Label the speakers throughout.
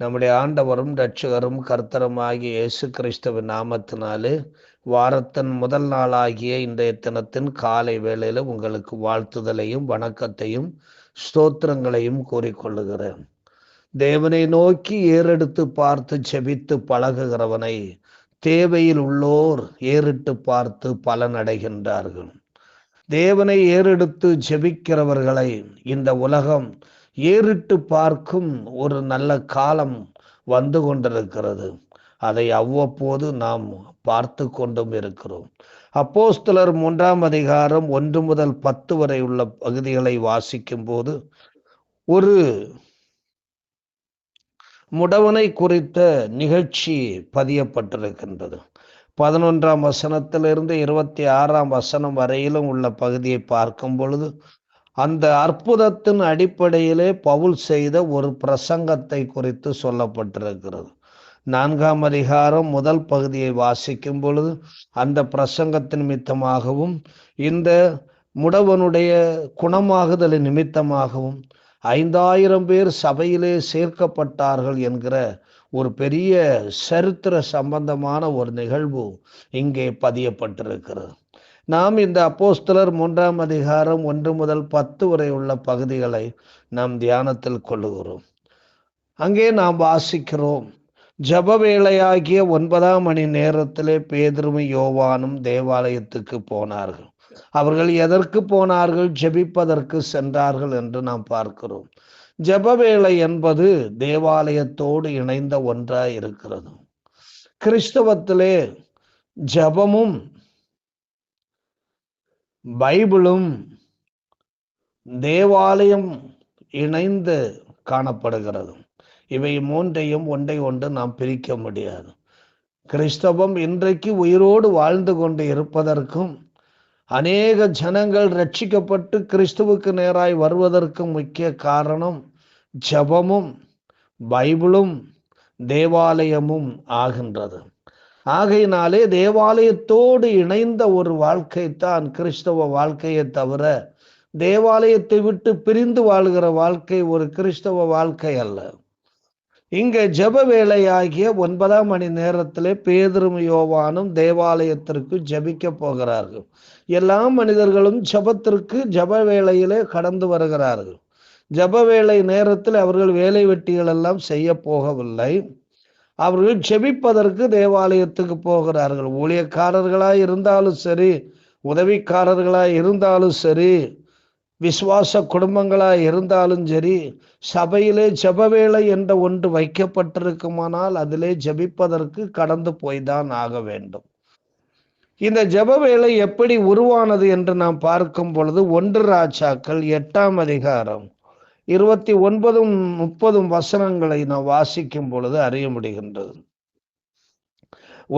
Speaker 1: நம்முடைய ஆண்டவரும் இரட்சகரும் கர்த்தருமாகிய இயேசு கிறிஸ்துவின் நாமத்தினாலே வாரத்தின் முதல் நாளாகிய இன்றைய தினத்தின் காலை வேளையில் உங்களுக்கு வாழ்த்துதலையும் வணக்கத்தையும் ஸ்தோத்திரங்களையும் கூறிக்கொள்ளுகிறேன். தேவனை நோக்கி ஏறெடுத்து பார்த்து செபித்து பழகுகிறவனை தேவையில் உள்ளோர் ஏறிட்டு பார்த்து பலனடைகின்றார்கள் தேவனை ஏறெடுத்து ஜெபிக்கிறவர்களை இந்த உலகம் ஏறிட்டு பார்க்கும் ஒரு நல்ல காலம் வந்து கொண்டிருக்கிறது. அதை அவ்வப்போது நாம் பார்த்து கொண்டும் இருக்கிறோம். அப்போஸ்தலர் மூன்றாம் அதிகாரம் ஒன்று முதல் பத்து வரை உள்ள பகுதிகளை வாசிக்கும் போது ஒரு முடவனை குறித்த நிகழ்ச்சி பதியப்பட்டிருக்கின்றது. பதினொன்றாம் வசனத்திலிருந்து இருபத்தி ஆறாம் வசனம் வரையிலும் உள்ள பகுதியை பார்க்கும் பொழுது அந்த அற்புதத்தின் அடிப்படையிலே பவுல் செய்த ஒரு பிரசங்கத்தை குறித்து சொல்லப்பட்டிருக்கிறது. நான்காம் அதிகாரம் முதல் பகுதியை வாசிக்கும் பொழுது அந்த பிரசங்கத்தின் நிமித்தமாகவும் இந்த முடவனுடைய குணமாகுதல் நிமித்தமாகவும் ஐந்தாயிரம் பேர் சபையிலே சேர்க்கப்பட்டார்கள் என்கிற ஒரு பெரிய சரித்திர சம்பந்தமான ஒரு நிகழ்வு இங்கே பதியப்பட்டிருக்கிறது. நாம் இந்த அப்போஸ்தலர் மூன்றாம் அதிகாரம் ஒன்று முதல் பத்து வரை உள்ள பகுதிகளை நாம் தியானத்தில் கொள்ளுகிறோம். அங்கே நாம் வாசிக்கிறோம். ஜப வேளையாகிய ஒன்பதாம் மணி நேரத்திலே பேதுருமை யோவானும் தேவாலயத்துக்கு போனார்கள். அவர்கள் எதற்கு போனார்கள்? ஜெபிப்பதற்கு சென்றார்கள் என்று நாம் பார்க்கிறோம். ஜப வேலை என்பது தேவாலயத்தோடு இணைந்த ஒன்றாய் இருக்கிறது கிறிஸ்தவத்திலே ஜபமும் பைபிளும் தேவாலயம் இணைந்து காணப்படுகிறது. இவை மூன்றையும் ஒன்றை ஒன்று நாம் பிரிக்க முடியாது. கிறிஸ்தவம் இன்றைக்கு உயிரோடு வாழ்ந்து கொண்டு இருப்பதற்கும் அநேக ஜனங்கள் ரட்சிக்கப்பட்டு கிறிஸ்துவுக்கு நேராய் வருவதற்கும் முக்கிய காரணம் ஜபமும் பைபிளும் தேவாலயமும் ஆகின்றது. ஆகையினாலே தேவாலயத்தோடு இணைந்த ஒரு வாழ்க்கை தான் கிறிஸ்தவ வாழ்க்கையை தவிர தேவாலயத்தை விட்டு பிரிந்து வாழ்கிற வாழ்க்கை ஒரு கிறிஸ்தவ வாழ்க்கை அல்ல. இங்க ஜப வேலையாகிய ஒன்பதாம் மணி நேரத்திலே பேதரும் யோவானும் தேவாலயத்திற்கு ஜபிக்க போகிறார்கள். எல்லா மனிதர்களும் ஜபத்திற்கு ஜப வேளையிலே கடந்து வருகிறார்கள். ஜப வேலை நேரத்தில் அவர்கள் வேலை வெட்டிகள் எல்லாம் செய்ய போகவில்லை. அவர்கள் ஜெபிப்பதற்கு தேவாலயத்துக்கு போகிறார்கள். ஊழியக்காரர்களாக இருந்தாலும் சரி உதவிக்காரர்களாக இருந்தாலும் சரி விசுவாச குடும்பங்களாக இருந்தாலும் சரி சபையிலே ஜபவேளை என்ற ஒன்று வைக்கப்பட்டிருக்குமானால் அதிலே ஜபிப்பதற்கு கடந்து போய்தான் ஆக வேண்டும். இந்த ஜபவேளை எப்படி உருவானது என்று நாம் பார்க்கும் பொழுது ஒன்று ராஜாக்கள் எட்டாம் அதிகாரம் இருபத்தி ஒன்பதும் முப்பதும் வசனங்களை நாம் வாசிக்கும் பொழுது அறிய முடிகின்றது.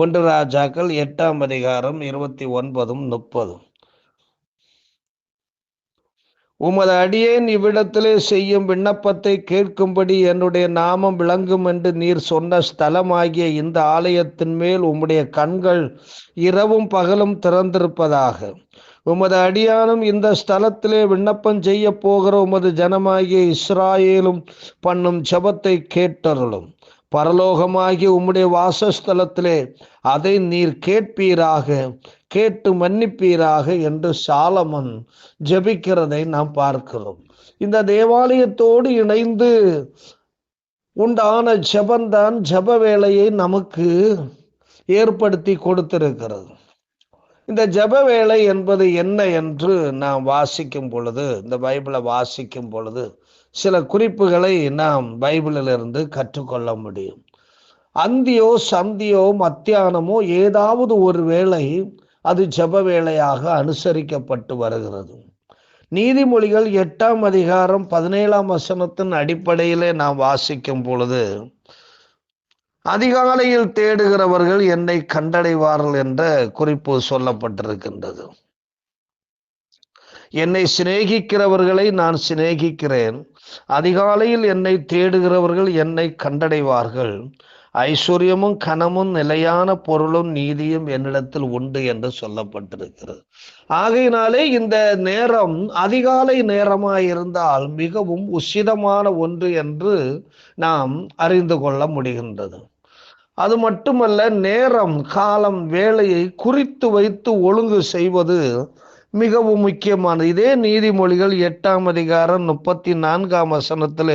Speaker 1: ஒன்று ராஜாக்கள் எட்டாம் அதிகாரம் இருபத்தி ஒன்பதும் முப்பதும். உமது அடியேன் இவ்விடத்திலே செய்யும் விண்ணப்பத்தை கேட்கும்படி என்னுடைய நாமம் விளங்கும் என்று நீர் சொன்ன ஸ்தலமாகிய இந்த ஆலயத்தின் மேல் உம்முடைய கண்கள் இரவும் பகலும் திறந்திருப்பதாக. உமது அடியானும் இந்த ஸ்தலத்திலே விண்ணப்பம் செய்ய போகிற உமது ஜனமாகிய இஸ்ராயேலும் பண்ணும் ஜபத்தை கேட்டருளும். பரலோகமாகிய உம்முடைய வாசஸ்தலத்திலே அதை நீர் கேட்பீராக கேட்டு மன்னிப்பீராக என்று சாலமன் ஜபிக்கிறதை நாம் பார்க்கிறோம். இந்த தேவாலயத்தோடு இணைந்து உண்டான ஜபந்தான் ஜப வேலையை நமக்கு ஏற்படுத்தி கொடுத்திருக்கிறது. இந்த ஜப வேலை என்பது என்ன என்று நாம் வாசிக்கும் பொழுது இந்த பைபிளை வாசிக்கும் பொழுது சில குறிப்புகளை நாம் பைபிளிலிருந்து கற்றுக்கொள்ள முடியும். அந்தியோ சந்தியோ மத்தியானமோ ஏதாவது ஒரு வேளை அது ஜப வேளையாக அனுசரிக்கப்பட்டு வருகிறது. நீதிமொழிகள் எட்டாம் அதிகாரம் பதினேழாம் வசனத்தின் அடிப்படையிலே நாம் வாசிக்கும் பொழுது அதிகாலையில் தேடுகிறவர்கள் என்னை கண்டடைவார்கள் என்ற குறிப்பு சொல்லப்பட்டிருக்கின்றது. என்னை சிநேகிக்கிறவர்களை நான் சிநேகிக்கிறேன். அதிகாலையில் என்னை தேடுகிறவர்கள் என்னை கண்டடைவார்கள். ஐஸ்வர்யமும் கனமும் நிலையான பொருளும் நீதியும் என்னிடத்தில் உண்டு என்று சொல்லப்பட்டிருக்கிறது. ஆகையினாலே இந்த நேரம் அதிகாலை நேரமாய் இருந்தால் மிகவும் உசிதமான ஒன்று என்று நாம் அறிந்து கொள்ள முடிகின்றது. அது மட்டுமல்ல நேரம் காலம் வேலையை குறித்து வைத்து ஒழுங்கு செய்வது மிகவும் முக்கியமானது. இதே நீதிமொழிகள் எட்டாம் அதிகாரம் முப்பத்தி நான்காம் வசனத்தில்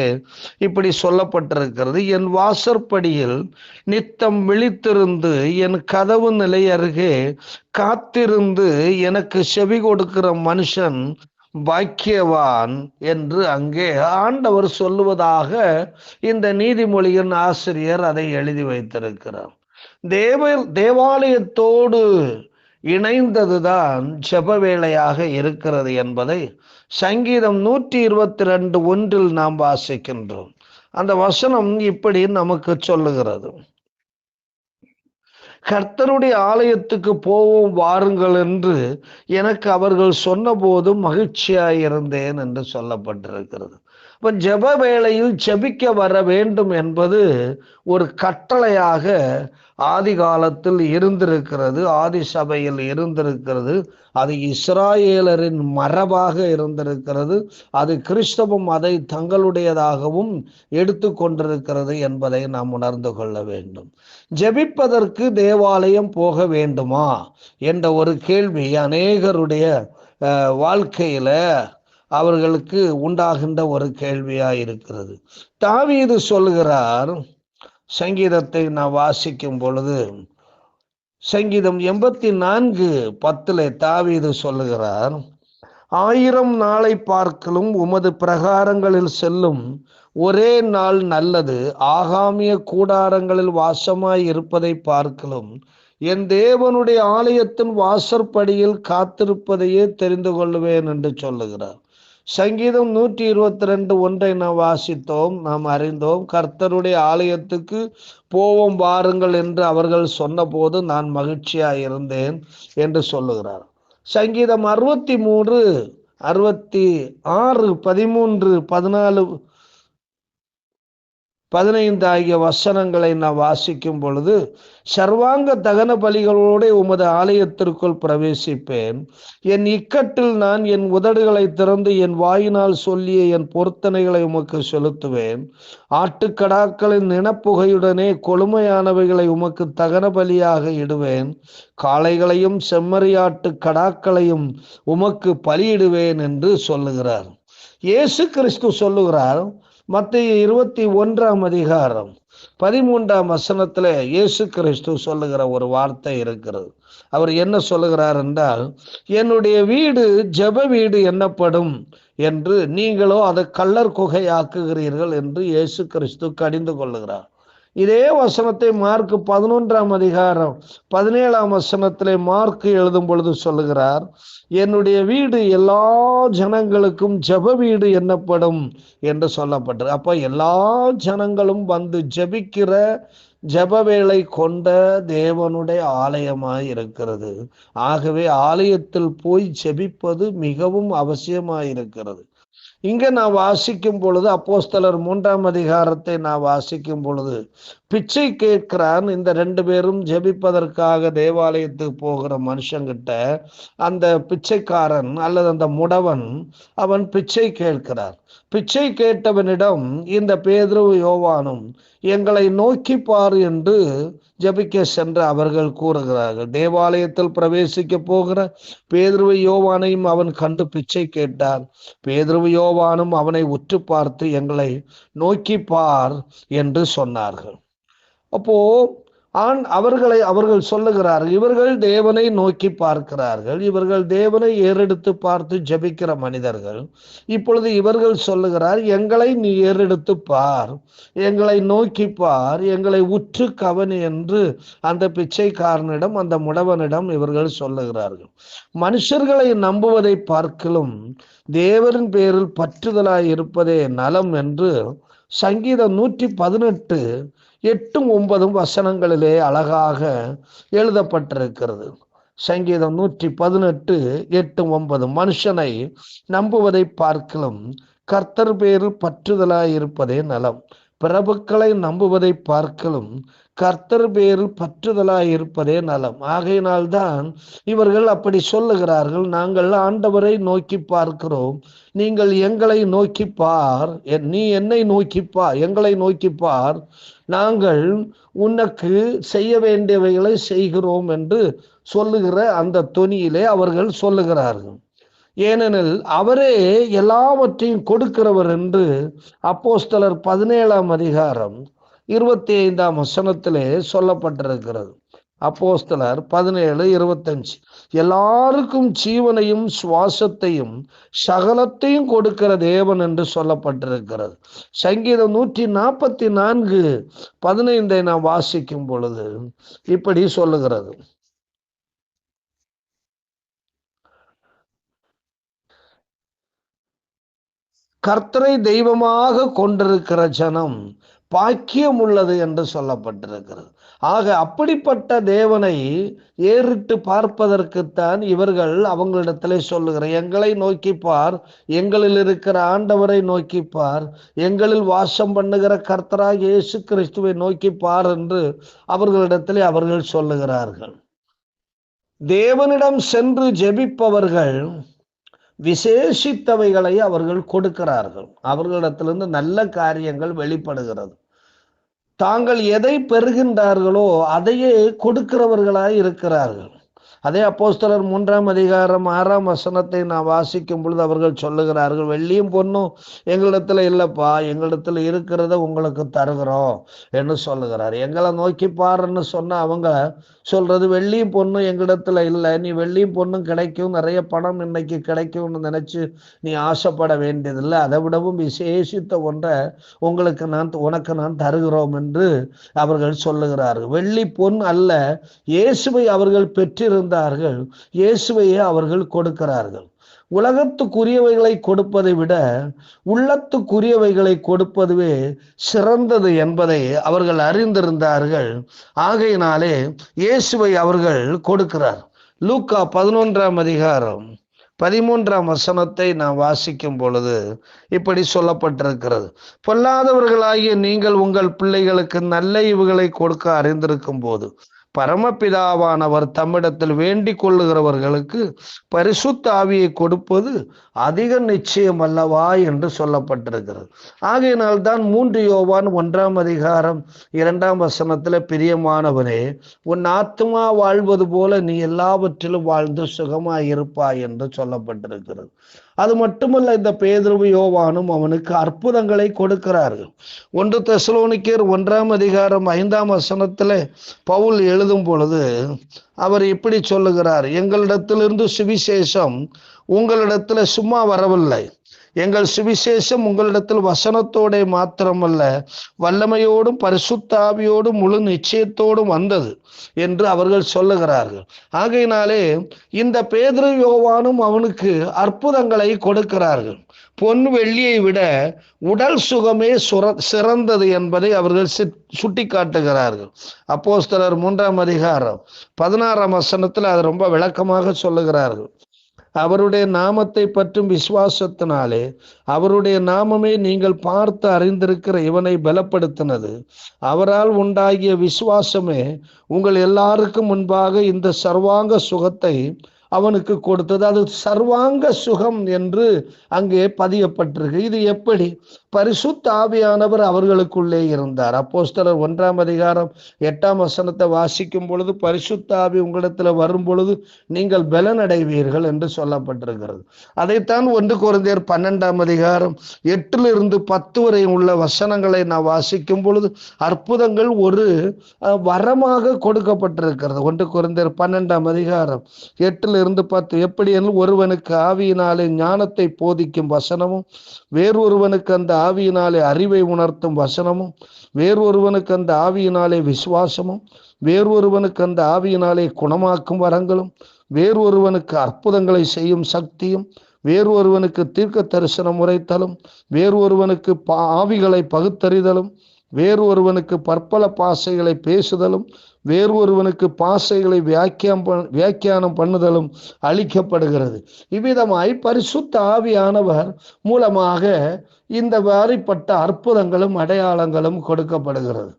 Speaker 1: இப்படி சொல்லப்பட்டிருக்கிறது. என் வாசற்படியில் நித்தம் விழித்திருந்து என் கதவு நிலை அருகே காத்திருந்து எனக்கு செவி கொடுக்கிற மனுஷன் பாக்கியவான் என்று அங்கே ஆண்டவர் சொல்லுவதாக இந்த நீதிமொழியின் ஆசிரியர் அதை எழுதி வைத்திருக்கிறார். தேவ தேவாலயத்தோடு இணைந்ததுதான் ஜப வேளையாக இருக்கிறது என்பதை சங்கீதம் நூற்றி இருபத்தி ரெண்டு ஒன்றில் நாம் வாசிக்கின்றோம். அந்த வசனம் இப்படி நமக்கு சொல்லுகிறது. கர்த்தருடைய ஆலயத்துக்கு போவோம் வாருங்கள் என்று எனக்கு அவர்கள் சொன்னபோது மகிழ்ச்சியாயிருந்தேன் என்று சொல்லப்பட்டிருக்கிறது. இப்போ ஜெப வேளையில் ஜெபிக்க வர வேண்டும் என்பது ஒரு கட்டளையாக ஆதி காலத்தில் இருந்திருக்கிறது ஆதி சபையில் இருந்திருக்கிறது. அது இஸ்ராயேலரின் மரபாக இருந்திருக்கிறது. அது கிறிஸ்தவம் அதை தங்களுடையதாகவும் எடுத்து கொண்டிருக்கிறது என்பதை நாம் உணர்ந்து கொள்ள வேண்டும். ஜெபிப்பதற்கு தேவாலயம் போக வேண்டுமா? என்ற ஒரு கேள்வி அநேகருடைய வாழ்க்கையில அவர்களுக்கு உண்டாகின்ற ஒரு கேள்வியாக இருக்கிறது. தாவீது சொல்கிறார் சங்கீதத்தை நான் வாசிக்கும் பொழுது சங்கீதம் எண்பத்தி நான்கு பத்தில் தாவீது சொல்லுகிறார் ஆயிரம் நாளை பார்க்கலும் உமது பிரகாரங்களில் செல்லும் ஒரே நாள் நல்லது. ஆகாமிய கூடாரங்களில் வாசமாய் இருப்பதை பார்க்கலும் என் தேவனுடைய ஆலயத்தின் வாசற்படியில் காத்திருப்பதையே தெரிந்து கொள்வேன் என்று சொல்லுகிறார். சங்கீதம் நூற்றி இருபத்தி ரெண்டு ஒன்றை நாம் வாசித்தோம் நாம் அறிந்தோம். கர்த்தருடைய ஆலயத்துக்கு போவோம் வாருங்கள் என்று அவர்கள் சொன்னபோது நான் மகிழ்ச்சியாக இருந்தேன் என்று சொல்லுகிறார். சங்கீதம் அறுபத்தி மூன்று அறுபத்தி ஆறு பதிமூன்று பதினாலு பதினைந்து ஆகிய வசனங்களை நான் வாசிக்கும் பொழுது சர்வாங்க தகன பலிகளோடு உமது ஆலயத்திற்குள் பிரவேசிப்பேன். என் இக்கட்டில் நான் என் உதடுகளை திறந்து என் வாயினால் சொல்லிய என் பொருத்தனைகளை உமக்கு செலுத்துவேன். ஆட்டுக்கடாக்களின் நினப்புகையுடனே கொழுமையானவைகளை உமக்கு தகன பலியாக இடுவேன். காளைகளையும் செம்மறியாட்டு கடாக்களையும் உமக்கு பலியிடுவேன் என்று சொல்லுகிறார். இயேசு கிறிஸ்து சொல்லுகிறார் மத்திய இருபத்தி ஒன்றாம் அதிகாரம் பதிமூன்றாம் வசனத்துல இயேசு கிறிஸ்து சொல்லுகிற ஒரு வார்த்தை இருக்கிறது. அவர் என்ன சொல்லுகிறார் என்றால் என்னுடைய வீடு ஜெப வீடு என்னப்படும் என்று நீங்களோ அதை கள்ளர் குகையாக்குகிறீர்கள் என்று இயேசு கிறிஸ்து கடிந்து கொள்ளுகிறார். இதே வசனத்தை மார்க் பதினொன்றாம் அதிகாரம் பதினேழாம் வசனத்திலே மார்க் எழுதும் பொழுது சொல்லுகிறார் என்னுடைய வீடு எல்லா ஜனங்களுக்கும் ஜப வீடு என்னப்படும்? என்று சொல்லப்பட்டது. அப்ப எல்லா ஜனங்களும் வந்து ஜபிக்கிற ஜப வேலை கொண்ட தேவனுடைய ஆலயமாய் இருக்கிறது. ஆகவே ஆலயத்தில் போய் ஜெபிப்பது மிகவும் அவசியமாயிருக்கிறது இங்க நான் வாசிக்கும் பொழுது அப்போஸ்தலர் மூன்றாம் அதிகாரத்தை நான் வாசிக்கும் பொழுது பிச்சை கேட்கிறான். இந்த ரெண்டு பேரும் ஜெபிப்பதற்காக தேவாலயத்துக்கு போகிற மனுஷங்கிட்ட அந்த பிச்சைக்காரன் அல்லது அந்த முடவன் அவன் பிச்சை கேட்கிறார். பிச்சை கேட்டவனிடம் இந்த பேதுரு யோவானும் எங்களை நோக்கி பார் என்று ஜபிக்க சென்று அவர்கள் கூறுகிறார்கள். தேவாலயத்தில் பிரவேசிக்க போகிற பேதுருவை யோவானையும் அவன் கண்டு பிச்சை கேட்டான். பேதுருவு யோவானும் அவனை உற்று பார்த்து எங்களை நோக்கி பார் என்று சொன்னார்கள். அப்போ ஆண் அவர்களை அவர்கள் சொல்லுகிறார்கள் இவர்கள் தேவனை நோக்கி பார்க்கிறார்கள் இவர்கள் தேவனை ஏறெடுத்து பார்த்து ஜபிக்கிற மனிதர்கள். இப்பொழுது இவர்கள் சொல்லுகிறார் எங்களை நீ ஏறெடுத்து பார் எங்களை நோக்கி பார் எங்களை உற்று கவனி என்று அந்த பிச்சைக்காரனிடம் அந்த முடவனிடம் இவர்கள் சொல்லுகிறார்கள். மனுஷர்களை நம்புவதை பார்க்கலும் தேவரின் பேரில் பற்றுதலாய் இருப்பதே நலம் என்று சங்கீதம் நூற்றி பதினெட்டு எட்டும் ஒன்பதும் வசனங்களிலே அழகாக எழுதப்பட்டிருக்கிறது. சங்கீதம் நூற்றி பதினெட்டு எட்டு ஒன்பது மனுஷனை நம்புவதை பார்க்கலும் கர்த்தர் பேரில் பற்றுதலாய் இருப்பதே நலம். பிரபுக்களை நம்புவதை பார்க்கலும் கர்த்தர் பேரில் பற்றுதலாய் இருப்பதே நலம். ஆகையினால்தான் இவர்கள் அப்படி சொல்லுகிறார்கள். நாங்கள் ஆண்டவரை நோக்கி பார்க்கிறோம். நீங்கள் எங்களை நோக்கி பார். நீ என்னை நோக்கி பார் எங்களை நோக்கி பார். நாங்கள் உனக்கு செய்ய வேண்டியவைகளை செய்கிறோம் என்று சொல்லுகிற அந்த தொனியிலே அவர்கள் சொல்லுகிறார்கள். ஏனெனில் அவரே எல்லாவற்றையும் கொடுக்கிறவர் என்று அப்போஸ்தலர் பதினேழாம் அதிகாரம் இருபத்தி ஐந்தாம் வசனத்திலே சொல்லப்பட்டிருக்கிறது. அப்போஸ்தலர் பதினேழு இருபத்தஞ்சு. எல்லாருக்கும் ஜீவனையும் சுவாசத்தையும் சகலத்தையும் கொடுக்கிற தேவன் என்று சொல்லப்பட்டிருக்கிறது. சங்கீதம் நூற்றி நாற்பத்தி நான்கு பதினைந்தை நாம் வாசிக்கும் பொழுது இப்படி சொல்லுகிறது. கர்த்தரை தெய்வமாக கொண்டிருக்கிற ஜனம் பாக்கியம் உள்ளது என்று சொல்லப்பட்டிருக்கிறது. ஆக அப்படிப்பட்ட தேவனை ஏறிட்டு பார்ப்பதற்குத்தான் இவர்கள் அவங்களிடத்திலே சொல்லுகிற எங்களை நோக்கி பார் எங்களில் இருக்கிற ஆண்டவரை நோக்கி பார் எங்களில் வாசம் பண்ணுகிற கர்த்தராக இயேசு கிறிஸ்துவை நோக்கி பார் என்று அவர்களிடத்திலே அவர்கள் சொல்லுகிறார்கள். தேவனிடம் சென்று ஜெபிப்பவர்கள் விசேஷித்தவைகளை அவர்கள் கொடுக்கிறார்கள். அவர்களிடத்திலிருந்து நல்ல காரியங்கள் வெளிப்படுகிறது. தாங்கள் எதை பெறுகின்றார்களோ அதையே கொடுக்கிறவர்களாய் இருக்கிறார்கள். அதே அப்போஸ்தலர் மூன்றாம் அதிகாரம் ஆறாம் வசனத்தை நான் வாசிக்கும் பொழுது அவர்கள் சொல்லுகிறார்கள் வெள்ளியும் பொண்ணும் எங்களிடத்துல இல்லைப்பா எங்களிடத்துல இருக்கிறத உங்களுக்கு தருகிறோம் என்று சொல்லுகிறார். எங்களை நோக்கி பாருன்னு சொன்ன அவங்க சொல்றது வெள்ளியும் பொண்ணும் எங்களிடத்துல இல்லை நீ வெள்ளியும் பொண்ணும் கிடைக்கும் நிறைய பணம் இன்னைக்கு கிடைக்கும்னு நினைச்சு நீ ஆசைப்பட வேண்டியதில்லை அதை விடவும் விசேஷித்த ஒன்றை உங்களுக்கு நான் உனக்கு நான் தருகிறோம் என்று அவர்கள் சொல்லுகிறார்கள். வெள்ளி பொன் அல்ல இயேசுவை அவர்கள் கொடுக்கிறார்கள் இயேசுவையே அவர்கள் கொடுக்கிறார்கள். உலகத்துக்குரியவைகளை கொடுப்பதை விட உள்ளத்துக்குரியவைகளை கொடுப்பதுவே சிறந்தது என்பதை அவர்கள் அறிந்திருந்தார்கள். ஆகையினாலே இயேசுவை அவர்கள் கொடுக்கிறார். லூக்கா பதினொன்றாம் அதிகாரம் பதிமூன்றாம் வசனத்தை நாம் வாசிக்கும் பொழுது இப்படி சொல்லப்பட்டிருக்கிறது. பொல்லாதவர்களாகிய நீங்கள் உங்கள் பிள்ளைகளுக்கு நல்ல இவுகளை கொடுக்க அறிந்திருக்கும் போது பரமபிதாவானவர் தம்மிடத்தில் வேண்டிக் கொள்ளுகிறவர்களுக்கு பரிசுத்த ஆவியை கொடுப்பது அதிக நிச்சயம் அல்லவா என்று சொல்லப்பட்டிருக்கிறது. ஆகையினால் தான் மூன்று யோவான் ஒன்றாம் அதிகாரம் இரண்டாம் வசனத்துல பிரியமானவனே உன் ஆத்மா வாழ்வது போல நீ எல்லாவற்றிலும் வாழ்ந்து சுகமாயிருப்பாய் என்று சொல்லப்பட்டிருக்கிறது. அது மட்டுமல்ல இந்த பேதுருவு யோவானும் அவனுக்கு அற்புதங்களை கொடுக்கிறார்கள். ஒன்று தெசலோனிக்கர் ஒன்றாம் அதிகாரம் ஐந்தாம் வசனத்தில் பவுல் எழுதும் பொழுது அவர் இப்படி சொல்லுகிறார் எங்களிடத்திலிருந்து சுவிசேஷம் உங்களிடத்துல சும்மா வரவில்லை. எங்கள் சுவிசேஷம் உங்களிடத்தில் வசனத்தோட மாத்திரமல்ல வல்லமையோடும் பரிசுத்தாவியோடும் முழு நிச்சயத்தோடும் வந்தது என்று அவர்கள் சொல்லுகிறார்கள். ஆகையினாலே இந்த பேதிரு யோவானும் அவனுக்கு அற்புதங்களை கொடுக்கிறார்கள். பொன் வெள்ளியை விட உடல் சுகமே சுர சிறந்தது என்பதை அவர்கள் சுட்டி காட்டுகிறார்கள் அப்போஸ்தலர் மூன்றாம் அதிகாரம் பதினாறாம் வசனத்தில் அது ரொம்ப விளக்கமாக சொல்லுகிறார்கள். அவருடைய நாமத்தை பற்றும் விசுவாசத்தினாலே அவருடைய நாமமே நீங்கள் பார்த்து அறிந்திருக்கிற இவனை பலப்படுத்தினது. அவரால் உண்டாகிய விசுவாசமே உங்கள் எல்லாருக்கும் முன்பாக இந்த சர்வாங்க சுகத்தை அவனுக்கு கொடுத்தது. அது சர்வாங்க சுகம் என்று அங்கே பதியப்பட்டிருக்கு. இது எப்படி? பரிசுத்த ஆவியானவர் அவர்களுக்குள்ளே இருந்தார். அப்போஸ்தலர் ஒன்றாம் அதிகாரம் எட்டாம் வசனத்தை வாசிக்கும் பொழுது பரிசுத்த ஆவி உங்களிடத்துல வரும் பொழுது நீங்கள் பலனடைவீர்கள் என்று சொல்லப்பட்டிருக்கிறது. அதைத்தான் ஒன்று குறைந்தர் பன்னெண்டாம் அதிகாரம் எட்டிலிருந்து பத்து வரை உள்ள வசனங்களை நான் வாசிக்கும் பொழுது அற்புதங்கள் ஒரு வரமாக கொடுக்கப்பட்டிருக்கிறது. ஒன்று குறைந்தர் பன்னெண்டாம் அதிகாரம் எட்டில் இருந்து பார்த்து எப்படி ஒருவனுக்கு ஆவியினாலே ஞானத்தை போதிக்கும் வசனமும் வேறொருவனுக்கு அந்த ஆவியினாலே அறிவை உணர்த்தும் வசனமும் வேறொருவனுக்கு அந்த ஆவியினாலே விசுவாசமும் வேறொருவனுக்கு அந்த ஆவியினாலே குணமாக்கும் வரங்களும் வேறொருவனுக்கு அற்புதங்களை செய்யும் சக்தியும் வேறு ஒருவனுக்கு தீர்க்க தரிசனம் உரைத்தலும் வேறு ஒருவனுக்கு ஆவிகளை பகுத்தறிதலும் வேறு ஒருவனுக்கு பற்பல பாசைகளை பேசுதலும் வேறு ஒருவனுக்கு பாசைகளை வியாக்கியம் வியாக்கியானம் பண்ணுதலும் அளிக்கப்படுகிறது. இவ்விதமாய் பரிசுத்த ஆவியானவர் மூலமாக இந்த வாரிப்பட்ட அற்புதங்களும் அடையாளங்களும் கொடுக்கப்படுகிறது.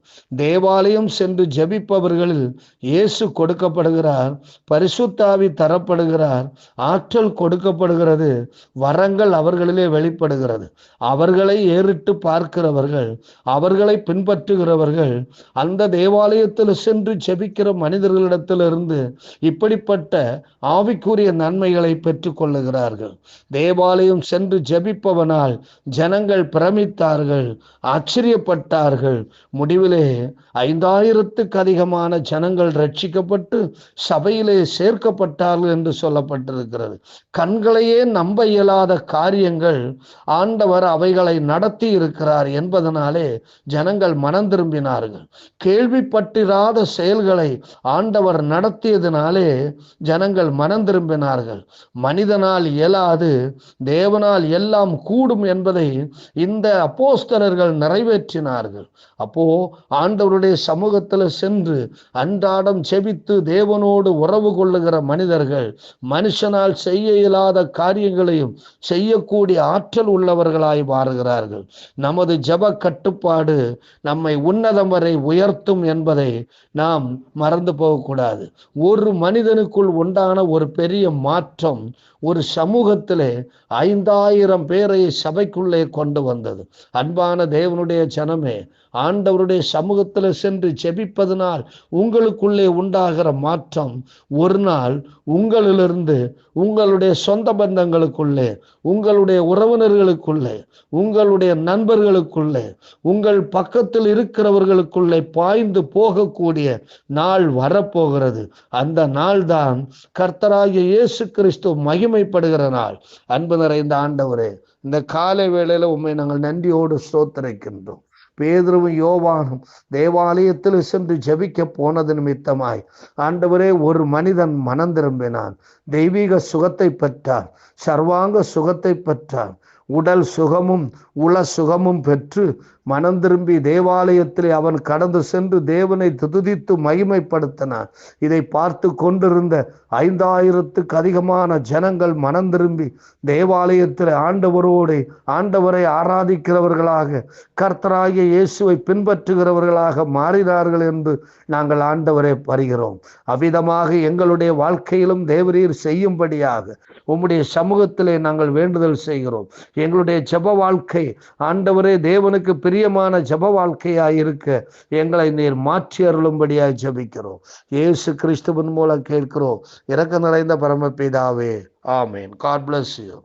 Speaker 1: தேவாலயம் சென்று ஜபிப்பவர்களில் இயேசு கொடுக்கப்படுகிறார் பரிசுத்தாவி தரப்படுகிறார் ஆற்றல் கொடுக்கப்படுகிறது வரங்கள் அவர்களிலே வெளிப்படுகிறது. அவர்களை ஏறிட்டு பார்க்கிறவர்கள் அவர்களை பின்பற்றுகிறவர்கள் அந்த தேவாலயத்தில் சென்று செபிக்கிற மனிதர்களிடத்திலிருந்து இப்படிப்பட்ட ஆவிக்குரிய நன்மைகளை பெற்றுக்கொள்ளுகிறார்கள். தேவாலயம் சென்று ஜெபிப்பவனால் ஜனங்கள் பிரமித்தார்கள் ஆச்சரியப்பட்டார்கள். முடிவிலே ஐந்தாயிரத்துக்கு அதிகமான ஜனங்கள் ரட்சிக்கப்பட்டு சபையிலே சேர்க்கப்பட்டார்கள் என்று சொல்லப்பட்டிருக்கிறது. கண்களையே நம்ப இயலாத காரியங்கள் ஆண்டவர் அவைகளை நடத்தி இருக்கிறார் என்பதனாலே ஜனங்கள் மனம் திரும்பினார்கள். கேள்விப்பட்டிராத செயல் செயல்களை ஆண்டவர் நடத்தியதினாலே ஜனங்கள் மனம் திரும்பினார்கள். மனிதனால் இயலாது தேவனால் எல்லாம் கூடும் என்பதை இந்த அப்போஸ்தலர்கள் நிறைவேற்றினார்கள். அப்போ ஆண்டவருடைய சமூகத்தில் சென்று அன்றாடம் செபித்து தேவனோடு உறவு கொள்ளுகிற மனிதர்கள் மனுஷனால் செய்ய இயலாத காரியங்களையும் செய்யக்கூடிய ஆற்றல் உள்ளவர்களாய் மாறுகிறார்கள். நமது ஜப கட்டுப்பாடு நம்மை உன்னதம் வரை உயர்த்தும் என்பதை நாம் மறந்து போகக்கூடாது. ஒரு மனிதனுக்குள் உண்டான ஒரு பெரிய மாற்றம் ஒரு சமூகத்திலே ஐந்தாயிரம் பேரை சபைக்குள்ளே கொண்டு வந்தது. அன்பான தேவனுடைய ஜனமே ஆண்டவருடைய சமூகத்தில் சென்று செபிப்பதனால் உங்களுக்குள்ளே உண்டாகிற மாற்றம் ஒரு நாள் உங்களிலிருந்து உங்களுடைய சொந்த பந்தங்களுக்குள்ளே உங்களுடைய உறவினர்களுக்குள்ளே உங்களுடைய நண்பர்களுக்குள்ளே உங்கள் பக்கத்தில் இருக்கிறவர்களுக்குள்ளே பாய்ந்து போகக்கூடிய நாள் வரப்போகிறது. அந்த நாள் தான் கர்த்தராகிய இயேசு கிறிஸ்து மகிமைப்படுகிற நாள். அன்பு நிறைந்த ஆண்டவரே இந்த காலை வேளையில உண்மை நாங்கள் நன்றியோடு ஸ்தோத்திரிக்கின்றோம். பேதுருவும் யோவானும் தேவாலயத்தில் சென்று ஜபிக்க போனது நிமித்தமாய். ஆண்டவரே ஒரு மனிதன் மனம் திரும்பினான். தெய்வீக சுகத்தை பெற்றான். சர்வாங்க சுகத்தை பெற்றான். உடல் சுகமும் உள சுகமும் பெற்று மனம் திரும்பி தேவாலயத்திலே அவன் கடந்து சென்று தேவனை துதித்து மகிமைப்படுத்தினான். இதை பார்த்து கொண்டிருந்த ஐந்தாயிரத்துக்கு அதிகமான ஜனங்கள் மனம் திரும்பி தேவாலயத்தில் ஆண்டவரோடு ஆண்டவரை ஆராதிக்கிறவர்களாக கர்த்தராகிய இயேசுவை பின்பற்றுகிறவர்களாக மாறினார்கள் என்று நாங்கள் ஆண்டவரை பறிகிறோம் அவ்விதமாக எங்களுடைய வாழ்க்கையிலும் தேவரீர் செய்யும்படியாக உம்முடைய சமூகத்திலே நாங்கள் வேண்டுதல் செய்கிறோம். எங்களுடைய ஜப வாழ்க்கை ஆண்டவரே தேவனுக்கு பிரியமான ஜப வாழ்க்கையாக இருக்க எங்களை நீர் மாற்றி அருளும்படியாய் ஜபிக்கிறோம். இயேசு கிறிஸ்துவின் மூலம் கேட்கிறோம். இறக்க நிறைந்த பரமபிதாவே ஆமேன். God bless you